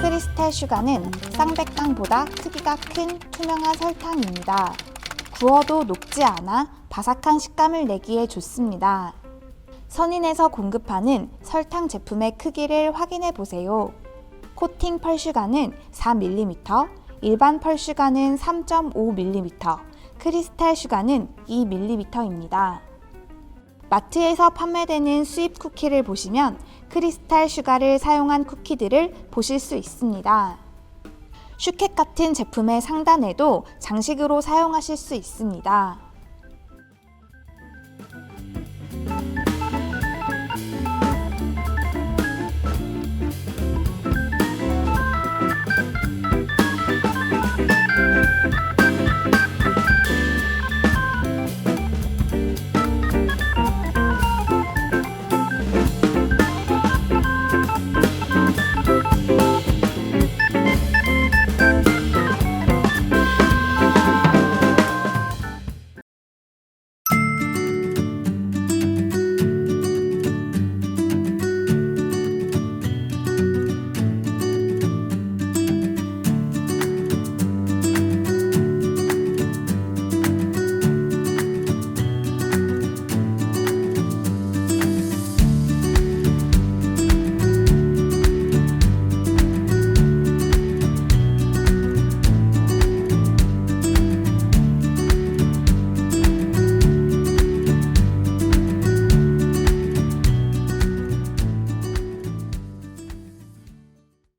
크리스탈 슈가는 쌍백강보다 크기가 큰 투명한 설탕입니다. 구워도 녹지 않아 바삭한 식감을 내기에 좋습니다. 선인에서 공급하는 설탕 제품의 크기를 확인해 보세요. 코팅 펄슈가는 4mm, 일반 펄슈가는 3.5mm, 크리스탈 슈가는 2mm입니다. 마트에서 판매되는 수입 쿠키를 보시면 크리스탈 슈가를 사용한 쿠키들을 보실 수 있습니다. 슈켓 같은 제품의 상단에도 장식으로 사용하실 수 있습니다.